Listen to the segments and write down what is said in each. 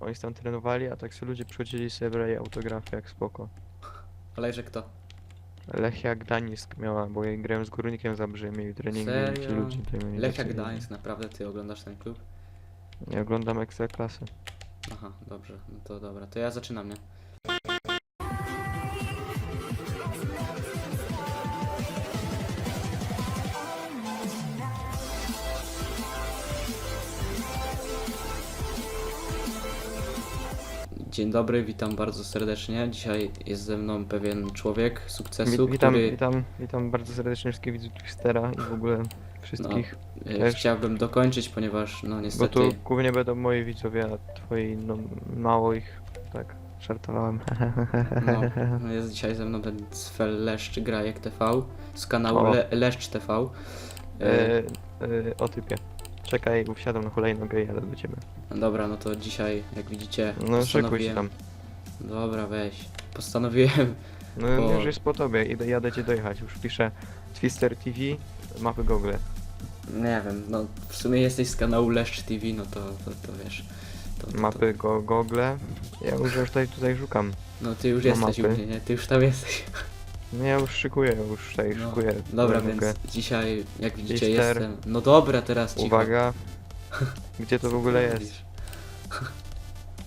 Oni tam trenowali, a tak sobie ludzie przychodzili sobie brali autografy jak spoko. Ale że kto? Lechia Gdańsk miała, bo ja grałem z Górnikiem Zabrze, mieli treningi i ci Serio? ludzie tutaj mieli Lechia tacy- Gdańsk, naprawdę ty oglądasz ten klub? Ja oglądam Ekstraklasy. Aha, dobrze, no to dobra, to ja zaczynam, nie? Dzień dobry, witam bardzo serdecznie. Dzisiaj jest ze mną pewien człowiek sukcesu, Wi- witam, który witam, witam bardzo serdecznie wszystkich widzów Twistera i w ogóle wszystkich. e, też. chciałbym dokończyć, ponieważ no bo niestety... tu głównie będą moi widzowie, a twoi no mało ich, tak, żartowałem. No, no jest dzisiaj ze mną ten Sfel Leszcz Grajek TV z kanału O. Le Leszcz TV. E, e, e, o typie. Czekaj, wsiadam na hulajnogę i jadę do ciebie. dobra, no to dzisiaj, jak widzicie, No szykuj się postanowiłem... tam. Dobra, weź. Postanowiłem... No Bo- już jest po tobie, idę, jadę cię dojechać. Już piszę Twister TV, mapy Google. Nie wiem, no w sumie jesteś z kanału Leszcz TV, no to, to, to wiesz... To, to, Mapy go, Google. Ja już, już tutaj, tutaj szukam. No ty już No, jesteś u mapy. mnie, nie? Ty już tam jesteś. No ja już szykuję, już tutaj No, szykuję. Dobra, więc dzisiaj, jak widzicie, jestem... No dobra, teraz cicho. Uwaga. Gdzie to w ogóle jest?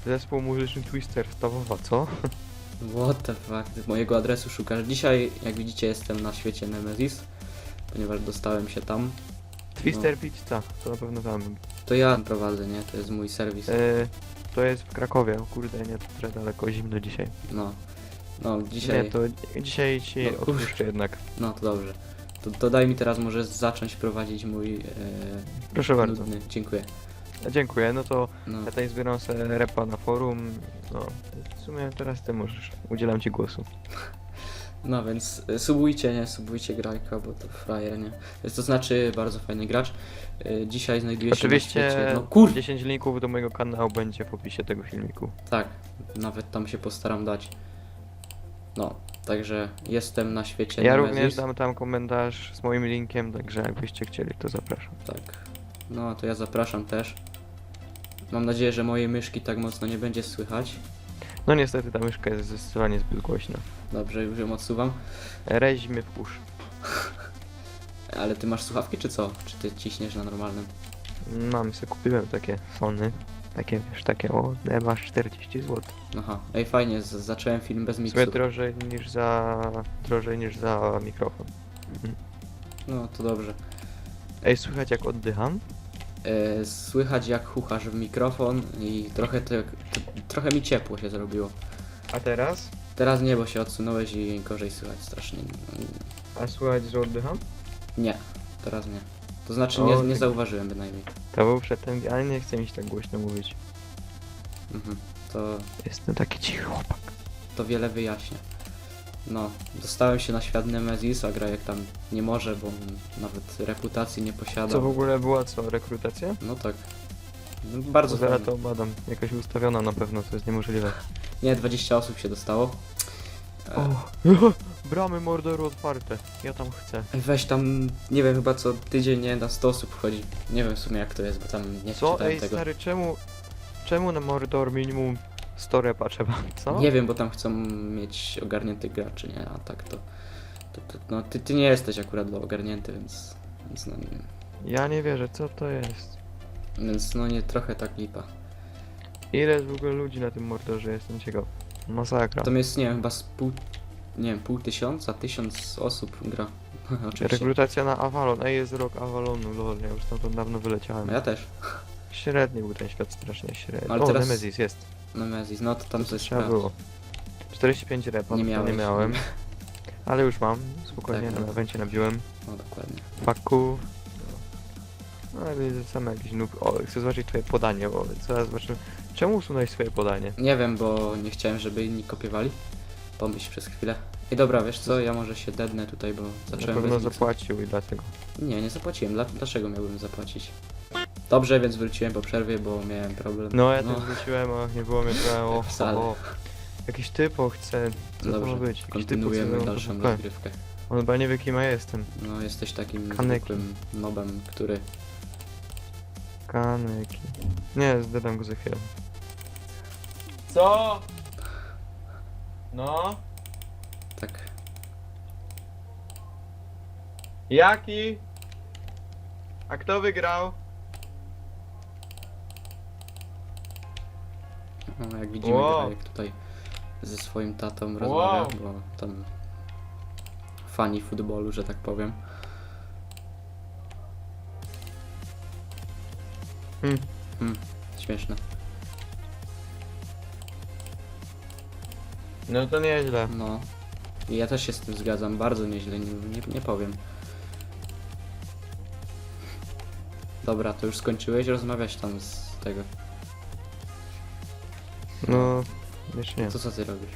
Zespół muzyczny Twister Stawowa, co? What the fuck, mojego adresu szukasz. Dzisiaj, jak widzicie, jestem na świecie Nemesis, ponieważ dostałem się tam. Twister Pizza, to na pewno tam. To ja prowadzę, nie? To jest mój serwis. E, to jest w Krakowie, o kurde, nie, to trochę daleko, zimno dzisiaj. No. No, dzisiaj. Nie, to dzisiaj ci No, odpuszczę jednak. No to dobrze. To, to daj mi teraz może zacząć prowadzić mój. E, Proszę bardzo. Nudny. Dziękuję. Dziękuję, no to No. ja tutaj zbieram sobie repa na forum. No, w sumie teraz ty możesz, udzielam ci głosu. no więc e, subujcie, nie? Subujcie grajka, bo to frajer, nie? To znaczy bardzo fajny gracz. E, dzisiaj znajduje się na Oczywiście świecie. No kur... 10 linków do mojego kanału będzie w opisie tego filmiku. Tak, nawet tam się postaram dać. No, także jestem na świecie Ja Nemesis. również dam tam komentarz z moim linkiem, także jakbyście chcieli, to zapraszam. Tak. No to ja zapraszam też. Mam nadzieję, że mojej myszki tak mocno nie będzie słychać. No niestety ta myszka jest zdecydowanie zbyt głośna. Dobrze, już ją odsuwam. Reź mnie w uszy. Ale ty masz słuchawki czy co? Czy ty ciśniesz na normalnym? Mam sobie kupiłem takie Sony. Takie wiesz, takie o, masz 40 zł. Aha, ej fajnie, z- zacząłem film bez miksu. sumie drożej niż za... drożej niż za mikrofon. No to dobrze. Ej, słychać jak oddycham? E, słychać jak chuchasz w mikrofon i trochę, te, t, trochę mi ciepło się zrobiło. A teraz? Teraz nie, bo się odsunąłeś i gorzej słychać strasznie. A słychać, że oddycham? Nie, teraz nie. To znaczy O, nie, nie tak. zauważyłem bynajmniej. To był przedtem, ale nie chcę mi się tak głośno mówić. Mhm. To, Jestem taki cichy chłopak. to wiele wyjaśnia. No, dostałem się na świat Nemesis, a gra jak tam nie może, bo nawet reputacji nie posiada. Co w ogóle była co, rekrutacja? No tak. No, Bardzo Zaraz fajnie. to badam. Jakaś ustawiona na pewno, to jest niemożliwe. Nie, 20 osób się dostało. E, O, bramy Mordoru otwarte. Ja tam chcę. Weź tam, nie wiem, chyba co tydzień nie na 100 osób wchodzi. Nie wiem w sumie jak to jest, bo tam nie Co? czytałem Ej, tego. stary, czemu... Czemu na Mordor minimum 100 repa trzeba? Co? Nie wiem, bo tam chcą mieć ogarniętych graczy, nie? A tak to. to, to no, ty, ty nie jesteś akurat do ogarnięty, więc. Więc no, nie, Ja nie wierzę, co to jest? więc no nie trochę tak lipa. Ile jest w ogóle ludzi na tym Mordorze? Jestem ciekaw. Masakra. Tam jest, nie wiem, chyba z pół. Nie wiem, pół tysiąca, tysiąc osób gra. Oczywiście. Rekrutacja na Avalon. Ej, jest rok Avalonu, lol, ja już tam dawno wyleciałem. No ja też. Średni był ten świat, strasznie średni. Ale o, teraz- Nemesis jest. Nemesis, no to tam To coś trzeba sprawdź. było. 45 repa, Nie nie, miałeś. nie miałem. Ale już mam, spokojnie, Tak, na no. evencie nabiłem. No dokładnie. Paku. No ale sam jakiś noob. O, chcę zobaczyć twoje podanie, bo zaraz zobaczymy. Czemu usunąłeś swoje podanie? Nie wiem, bo nie chciałem, żeby inni kopiowali. Pomyśl przez chwilę. I dobra, wiesz co, ja może się dednę tutaj, bo Na zacząłem pewno bez miksu. zapłacił i dlatego. Nie, nie zapłaciłem. Dla, dlaczego miałbym zapłacić? Dobrze, więc wróciłem po przerwie, bo miałem problem. No ja też wróciłem, a nie było mnie trochę o, Wcale. o. Jakiś typo chce. Co to ma Dobrze, być? Jakiś typo chce kontynuujemy mną dalszą rozgrywkę. On chyba nie wie kim ja jestem. No, jesteś takim Kaneki. zwykłym nobem, który... Kaneki. Nie, zdadam go za chwilę. Co? No? Tak. Jaki? A kto wygrał? No, jak widzimy, Wow. Grajek tutaj ze swoim tatą rozmawia, bo tam fani futbolu, że tak powiem. Hmm. Hmm, śmieszne. No to nieźle. No. I ja też się z tym zgadzam, bardzo nieźle, nie, nie, nie powiem. Dobra, to już skończyłeś rozmawiać tam z tego. No, jeszcze nie. To co ty robisz?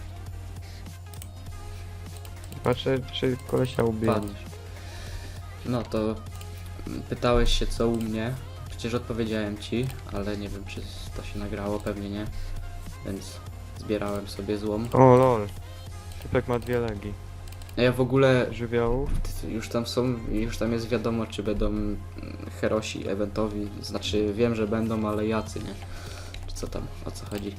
Patrzę, czy kolesia ubije. Padniesz. No to pytałeś się co u mnie. Przecież odpowiedziałem ci, ale nie wiem czy to się nagrało, pewnie nie. Więc zbierałem sobie złom. O lol. Typek ma dwie legi. A Ja w ogóle Żywiołów. już tam są, już tam jest wiadomo czy będą herosi eventowi. Znaczy wiem, że będą, ale jacy, nie? Czy co tam, o co chodzi?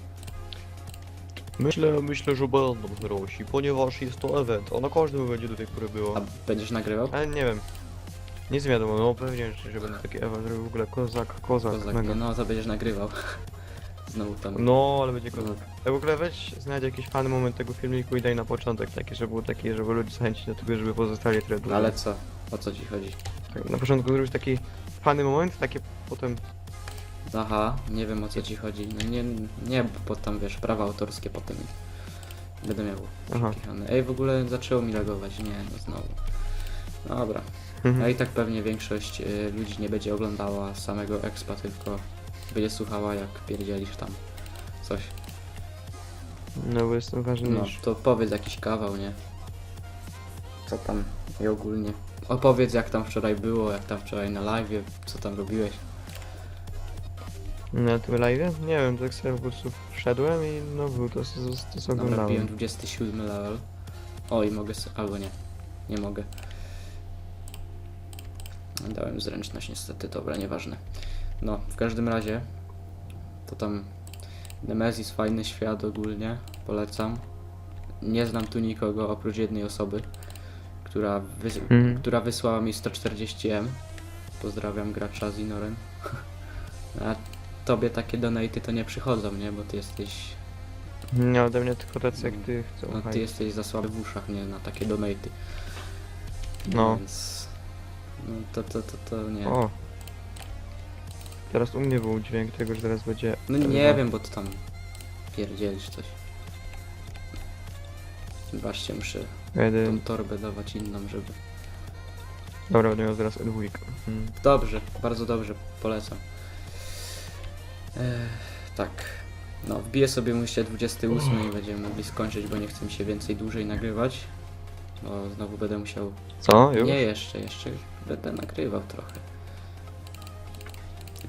Myślę, myślę, że będą herosi, ponieważ jest to event, a na każdym będzie do tej pory było. A będziesz nagrywał? Ale nie wiem. Nic nie wiadomo, no pewnie, że, że będą takie eventy, w ogóle kozak, kozak, Kozak, mega. nie? No to będziesz nagrywał. Znowu tam. No, ale będzie kozak. Ja w ogóle weź, znajdź jakiś fajny moment tego filmiku i daj na początek taki, żeby był taki, żeby ludzie zachęcić do tego, żeby pozostali tyle długo. No ale co? O co ci chodzi? Tak, Na początku zrobić taki fajny moment, takie potem... Aha, nie wiem o co ci chodzi. No nie, nie, bo tam wiesz, prawa autorskie potem będę miał Aha. Ej, w ogóle zaczęło mi lagować, nie, no znowu. Dobra, Mhm. a i tak pewnie większość y, ludzi nie będzie oglądała samego expa, tylko będzie słuchała jak pierdzielisz tam coś. No bo jestem No, ważniejszy. to powiedz jakiś kawał, nie? Co tam i ogólnie. Opowiedz jak tam wczoraj było, jak tam wczoraj na live, co tam robiłeś. Na tym live? Nie wiem, tak sobie po prostu wszedłem i no był to, to, to, to Dobra, biłem oglądałem. 27 level. O i mogę, s- albo nie, nie mogę. Dałem zręczność niestety, dobra, nieważne. No, w każdym razie, to tam Nemesis, fajny świat ogólnie, polecam. Nie znam tu nikogo oprócz jednej osoby, która, wys- Mhm. która wysłała mi 140M. Pozdrawiam gracza z Inoren. A tobie takie donaty to nie przychodzą, nie? Bo ty jesteś Nie ode mnie tylko tacy jak ty chcą. no ty jesteś za słaby w uszach, nie na takie donaty. No. Więc. No to, to, to, to nie. O! Teraz u mnie był dźwięk tego, że zaraz będzie... No nie wiem, bo ty tam pierdzielisz coś. Zobaczcie, muszę tą Jeden... torbę dawać inną, żeby. Dobra, będę miał zaraz dwójkę. Mm. Dobrze, bardzo dobrze, polecam. Ech, tak. No, wbiję sobie musicie 28 i będziemy mogli skończyć, bo nie chcę mi się więcej dłużej nagrywać. Bo znowu będę musiał Co? Już? Nie jeszcze, jeszcze będę nagrywał trochę.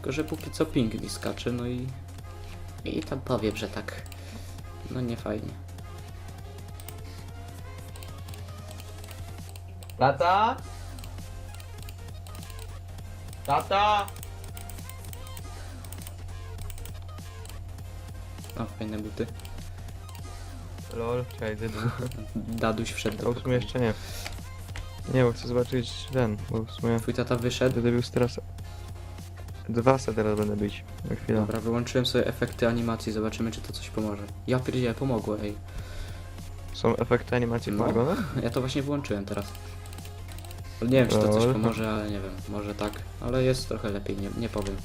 Tylko, że póki co ping mi skacze, no i... I tam powiem, że tak... No nie fajnie. Tata? Tata? O, fajne buty. Lol, czekaj, zjedę. Daduś wszedł do w sumie pokoju. jeszcze nie. Nie, bo chcę zobaczyć ten, bo w sumie Twój tata wyszedł. bił teraz... Dwa se teraz będę bić. Na chwilę. Dobra, wyłączyłem sobie efekty animacji, zobaczymy czy to coś pomoże. Ja pierdzielę, pomogło, ej. Są efekty animacji No. Ja to właśnie wyłączyłem teraz. Ale Nie wiem czy to coś pomoże, ale nie wiem, może tak. Ale jest trochę lepiej, nie, nie powiem.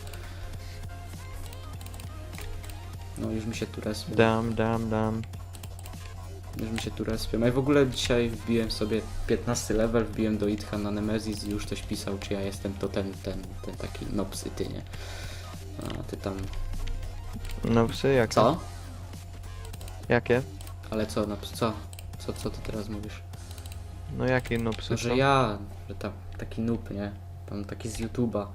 No już mi się tu respi. Dam, dam, dam. Już mi się tu respią. A i w ogóle dzisiaj wbiłem sobie 15 level, wbiłem do Itcha na Nemesis i już ktoś pisał, czy ja jestem to ten, ten, ten taki nopsy, ty nie. A ty tam... No psy jakie? Co? Jakie? Ale co, no co? Co, co ty teraz mówisz? No jakie no psy To, że ja, że tam taki noob, nie? Tam taki z YouTube'a.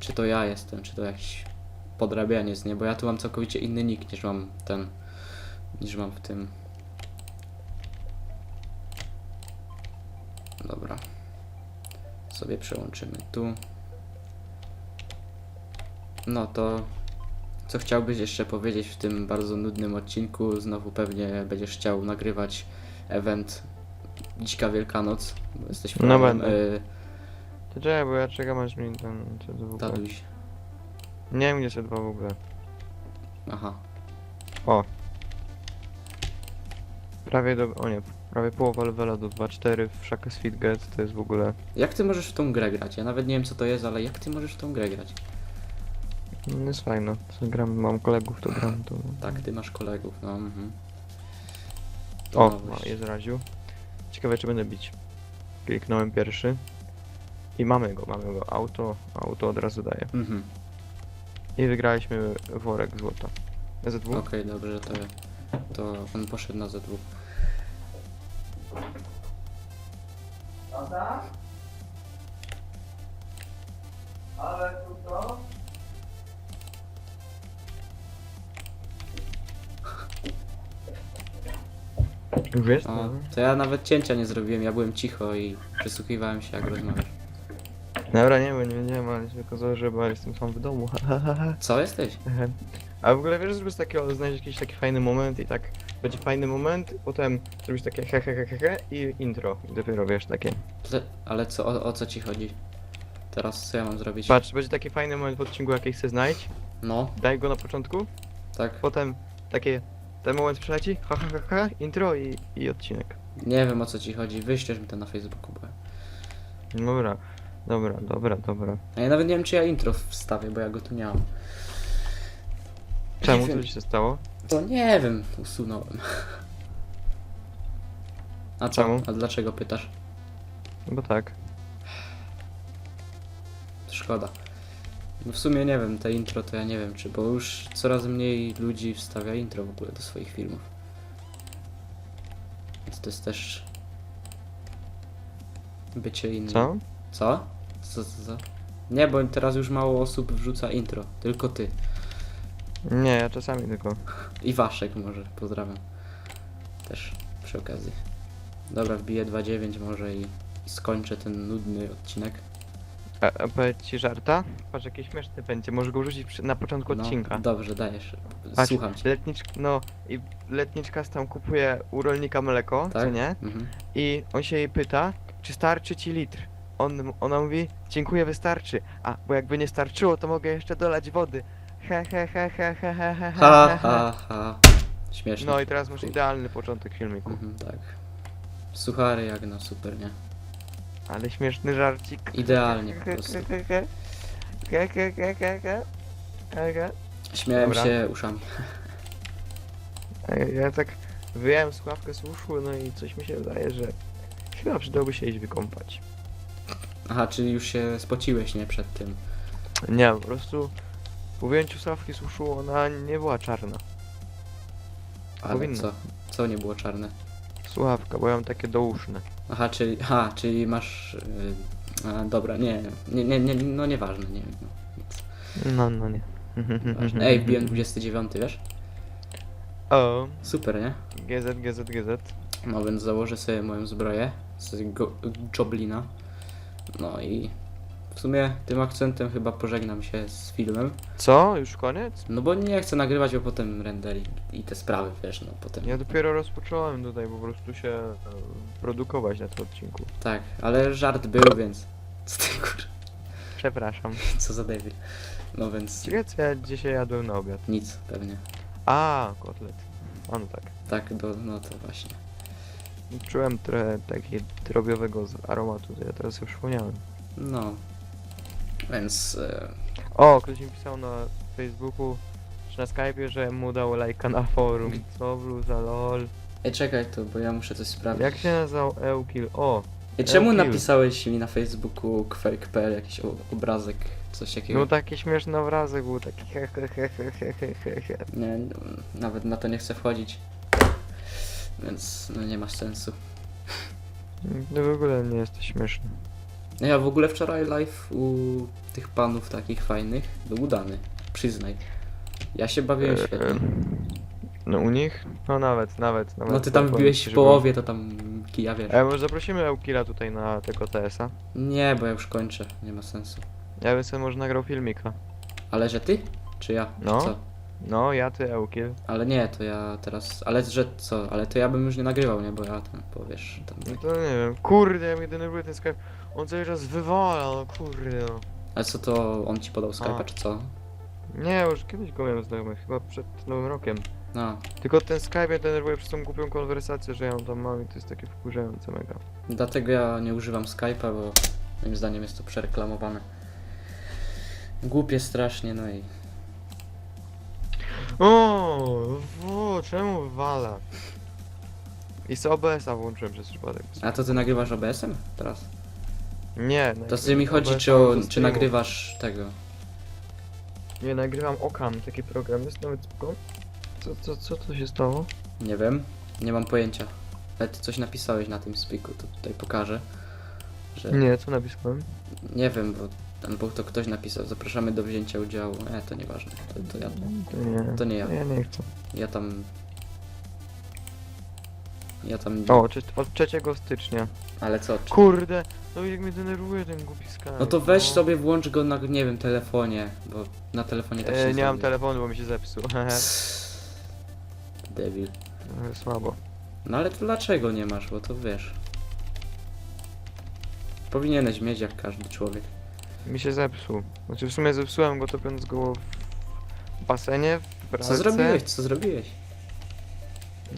Czy to ja jestem, czy to jakiś podrabianiec, nie? Bo ja tu mam całkowicie inny nick niż mam ten, niż mam w tym. Dobra. Sobie przełączymy tu. No to Co chciałbyś jeszcze powiedzieć w tym bardzo nudnym odcinku? Znowu pewnie będziesz chciał nagrywać event Dzika Wielkanoc. Bo jesteś No frajerem. będę. Y, To czekaj, bo ja czekam aż mi ten C2. Taduś. Nie wiem gdzie C2 w ogóle. Aha. O. Prawie do... o nie, prawie połowa levela do 2.4 w Shaka Sweet Get to jest w ogóle... Jak ty możesz w tą grę grać? Ja nawet nie wiem co to jest, ale jak ty możesz w tą grę grać? No jest fajno. Co gram, mam kolegów, to gram, to... Tak, ty masz kolegów, no mhm. O, nowość. o, jest raziu. Ciekawe czy będę bić. Kliknąłem pierwszy. I mamy go, mamy go. Auto, auto od razu daje. Mhm. I wygraliśmy worek złota. Z2? Okej, dobrze, to, to on poszedł na Z2. Tata? Ale tu to? Wiesz? O, to ja nawet cięcia nie zrobiłem, ja byłem cicho i przysłuchiwałem się jak rozmawiasz. Dobra, nie wiem, nie wiedziałem, ale się okazało, że bo jestem sam w domu. Co jesteś? A w ogóle wiesz, żeby z takiego znaleźć jakiś taki fajny moment i tak będzie fajny moment, potem zrobić takie he he he he, he i intro. I dopiero wiesz takie. Ale co, o, o co ci chodzi? Teraz co ja mam zrobić? Patrz, będzie taki fajny moment w odcinku jakiś chcę znaleźć, No, daj go na początku, tak. potem takie ten moment przeleci, ha ha ha ha, intro i, i odcinek. Nie wiem o co ci chodzi, wyślesz mi to na Facebooku, bo... Dobra, dobra, dobra, dobra. A ja nawet nie wiem czy ja intro wstawię, bo ja go tu nie mam. Czemu Nie wiem. to ci się stało? To nie wiem, usunąłem. A co? Czemu? A dlaczego pytasz? No bo tak. Szkoda. No w sumie nie wiem, te intro to ja nie wiem czy, bo już coraz mniej ludzi wstawia intro w ogóle do swoich filmów. Więc to jest też bycie innym. Co? Co? Co, co, co? Nie, bo teraz już mało osób wrzuca intro, tylko ty. Nie, ja czasami tylko. I Waszek może, pozdrawiam. Też przy okazji. Dobra, wbiję 2.9 może i, i skończę ten nudny odcinek. A, a powiedz ci żarta? Patrz, jakie śmieszny będzie, może go rzucić przy, na początku odcinka. No, dobrze, dajesz. Patrz, Słucham cię. Letniczka, no i letniczka tam kupuje u rolnika mleko, co Tak? nie? Mhm. I on się jej pyta, czy starczy ci litr? On, ona mówi, dziękuję, wystarczy. A, bo jakby nie starczyło, to mogę jeszcze dolać wody. He, he, he, he, he, he, Ha, ha, ha. Śmieszne. No i teraz masz idealny początek filmiku. Mhm, tak. Suchary jak na super, nie? Ale śmieszny żarcik. Idealnie po prostu. He, he, he, he, he, he, he. He, he. Śmiałem Dobra. się uszami. Ja tak wyjąłem słuchawkę z uszu, no i coś mi się wydaje, że chyba przydałoby się iść wykąpać. Aha, czyli już się spociłeś, nie? Przed tym. Nie, po prostu po wyjęciu słuchawki z uszu ona nie była czarna. Ale Powinno. co? Co nie było czarne? Słuchawka, bo ja mam takie douszne. Aha, czyli, aha, czyli masz... Yy, a, dobra, nie, nie, nie, nie, no nieważne, nie wiem. No, nic. No, no nie. Ważne. Ej, wbiłem 29, wiesz? O, Super, nie? GZ, GZ, GZ. No więc założę sobie moją zbroję z go, Joblina. No i w sumie tym akcentem chyba pożegnam się z filmem. Co? Już koniec? No bo nie chcę nagrywać, bo potem rendering i te sprawy, wiesz, no potem. Ja dopiero rozpocząłem tutaj po prostu się e, produkować na tym odcinku. Tak, ale żart był, więc. Co ty kur... Przepraszam. Co za debil. No więc Ciekawe co ja dzisiaj jadłem na obiad. nic pewnie. A, kotlet. A no tak. Tak, do, no to właśnie. Czułem trochę takiego drobiowego z aromatu, to ja teraz sobie przypomniałem. No więc... E, o, ktoś mi pisał na Facebooku czy na Skype'ie, że mu dał lajka na forum. Mm. Co bluza, lol. Ej, czekaj tu, bo ja muszę coś sprawdzić. Jak się nazywał Eukil? O! Ej, czemu Eukil. napisałeś mi na Facebooku quake.pl jakiś obrazek, coś no takiego? No taki śmieszny obrazek był, taki he, he, he, he, he, he, he, he. Nie, nawet na to nie chcę wchodzić. Więc no nie ma sensu. No w ogóle nie jesteś śmieszny. Ja w ogóle wczoraj live u tych panów takich fajnych był udany. Przyznaj. Ja się bawiłem świetnie. Eee, No u nich? No nawet, nawet, nawet. No ty tam powiem wbiłeś w połowie, to tam kija wiesz. E, może zaprosimy Eukila tutaj na tego TS-a. Nie, bo ja już kończę. Nie ma sensu. Ja bym sobie może nagrał filmika. Ale że ty? Czy ja? No. Czy co? No, ja ty Eukil. Ale nie, to ja teraz. Ale że co? Ale to ja bym już nie nagrywał, nie? Bo ja tam powiesz tam. No to nie wiem. Kurde, ja mnie denerwuje ten Skype. On cały czas wywala, no kurde no. Ale co to on ci podał Skype'a, A. czy co? Nie, już kiedyś go miałem znajomych, chyba przed nowym rokiem. No. Tylko ten Skype mnie denerwuje przez tą głupią konwersację, że ja ją tam mam i to jest takie wkurzające mega. Dlatego ja nie używam Skype'a, bo moim zdaniem jest to przereklamowane. Głupie strasznie, no i. O, wo, czemu wywala? I z OBS-a włączyłem przez przypadek. A to ty nagrywasz OBS-em teraz? Nie, To z mi chodzi, czy, o, czy nagrywasz tego. Nie, nagrywam Okam, taki program, jest nawet spoko. Co, co, co to się stało? Nie wiem, nie mam pojęcia. Ale ty coś napisałeś na tym spiku, to tutaj pokażę. Że Nie, co napisałem? nie wiem, bo albo to ktoś napisał, zapraszamy do wzięcia udziału. E, to nieważne. To, to ja To nie. To nie ja. Ja nie chcę. ja tam. Ja tam. O, od 3 stycznia. Ale co? Czy... Kurde, no jak mnie denerwuje ten głupi Skype. No to weź sobie włącz go na, nie wiem, telefonie, bo na telefonie tak się E, nie mam zrobi. telefonu, bo mi się zepsuł. Debil. Trochę Słabo. No ale to dlaczego nie masz, bo to wiesz. Powinieneś mieć jak każdy człowiek. Mi się zepsuł. Znaczy w sumie zepsułem go topiąc go w basenie, w pralce. Co zrobiłeś? Co zrobiłeś?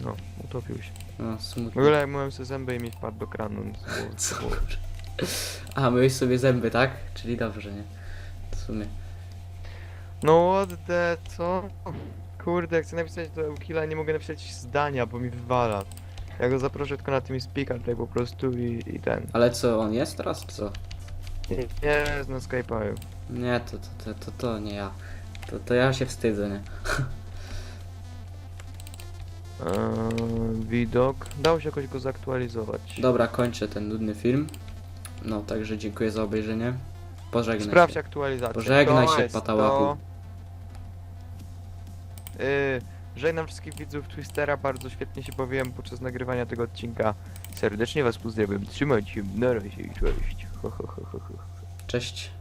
No, utopił się. No, W smutno. ogóle jak myłem sobie zęby i mi wpadł do kranu. więc to było- Co? to było- A, sobie zęby, tak? Czyli dobrze, nie? W sumie. No what the, co? Kurde, chcę napisać do Eukila, nie mogę napisać zdania, bo mi wywala. Ja go zaproszę tylko na tym speaker tutaj po prostu i, i ten. Ale co, on jest teraz, czy co? Nie, jest na Skype'u. Nie, to, to, to, to, to nie ja. To, to ja się wstydzę, nie? Eee, widok. Dało się jakoś go zaktualizować. Dobra, kończę ten nudny film. No, także dziękuję za obejrzenie. Pożegnaj Sprawdź się. aktualizację. Pożegnaj To się, jest patałachu. to. Yy, żegnam wszystkich widzów Twistera, bardzo świetnie się bawiłem podczas nagrywania tego odcinka. Serdecznie was pozdrawiam, trzymajcie się, na razie i cześć. Ho, ho, ho, ho, ho. Cześć.